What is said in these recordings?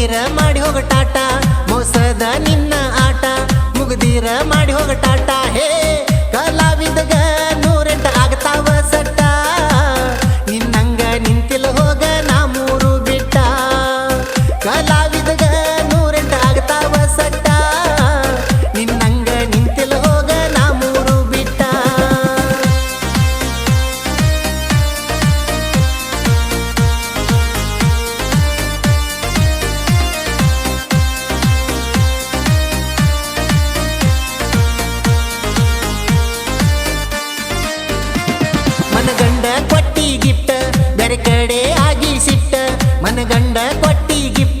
ಮುಗ್ದೀರ ಮಾಡಿ ಹೋಗ ಟಾಟಾ. ಮೋಸದ ನಿನ್ನ ಆಟ ಮುಗ್ದೀರ ಮಾಡಿ ಹೋಗ ಟಾಟಾ. ಹೇ ಗಂಡ ಕೊಟ್ಟಿ ಗಿಫ್ಟ್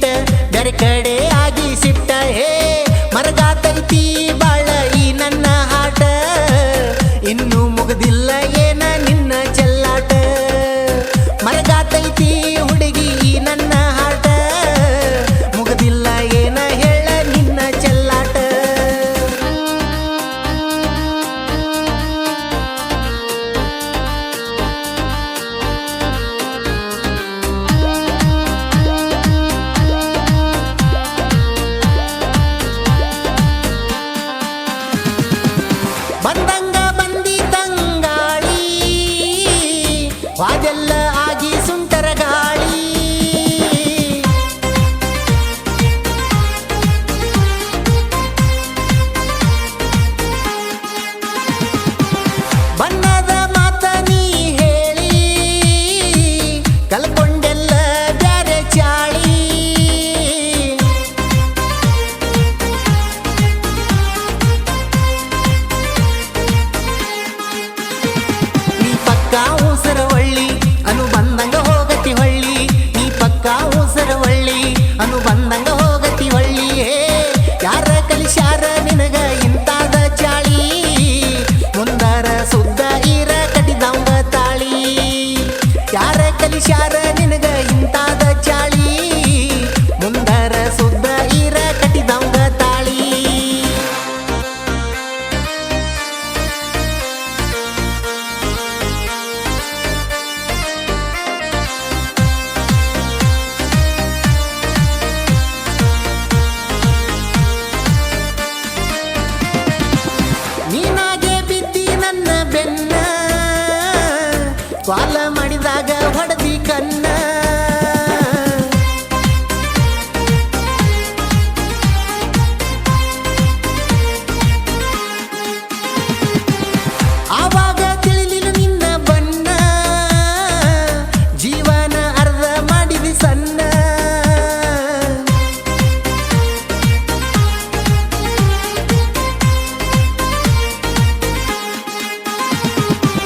ಪಕ್ಕಾ ಊಸರವಳ್ಳಿ ಅನು ಬಂದಂಗ ಹೋಗತಿ ಹೊಳ್ಳಿ. ನೀ ಪಕ್ಕಾ ಊಸರವಳ್ಳಿ ಅನು ಬಂದಂಗ ಹೋಗತಿ ಹೊಳ್ಳಿ. ಯಾರ ಕಲಿಶಾರ ನಿನಗ ಇಂತಾದ ಚಾಳಿ? ಮುಂದಾರ ಸುದ್ದ ಈರ ಕಟ್ಟಿದಂಗ ತಾಳಿ. ಯಾರ ಕನ್ನ ಅವಾಗ ತಿಳಿಲಿಲ್ಲ ನಿನ್ನ ಬಣ್ಣ. ಜೀವನ ಅರ್ಧ ಮಾಡಿದಿ ಸಣ್ಣ.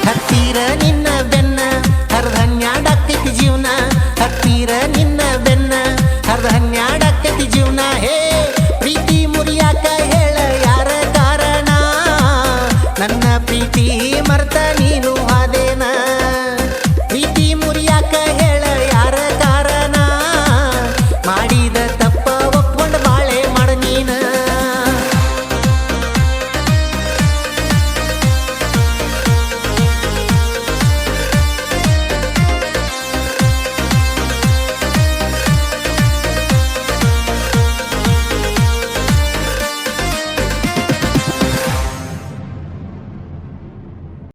ಹತ್ತಿರ ನಿನ್ನ ಬೆನ್ನ ಅರ್ಧ ಹನ್ನೆರಡಕ್ಕತಿ ಜೀವನ. ಹೇ ಪ್ರೀತಿ ಮುರಿಯಾಕ ಹೇಳ ಯಾರ ಕಾರಣ? ನನ್ನ ಪ್ರೀತಿ ಮರ್ತಾನಿ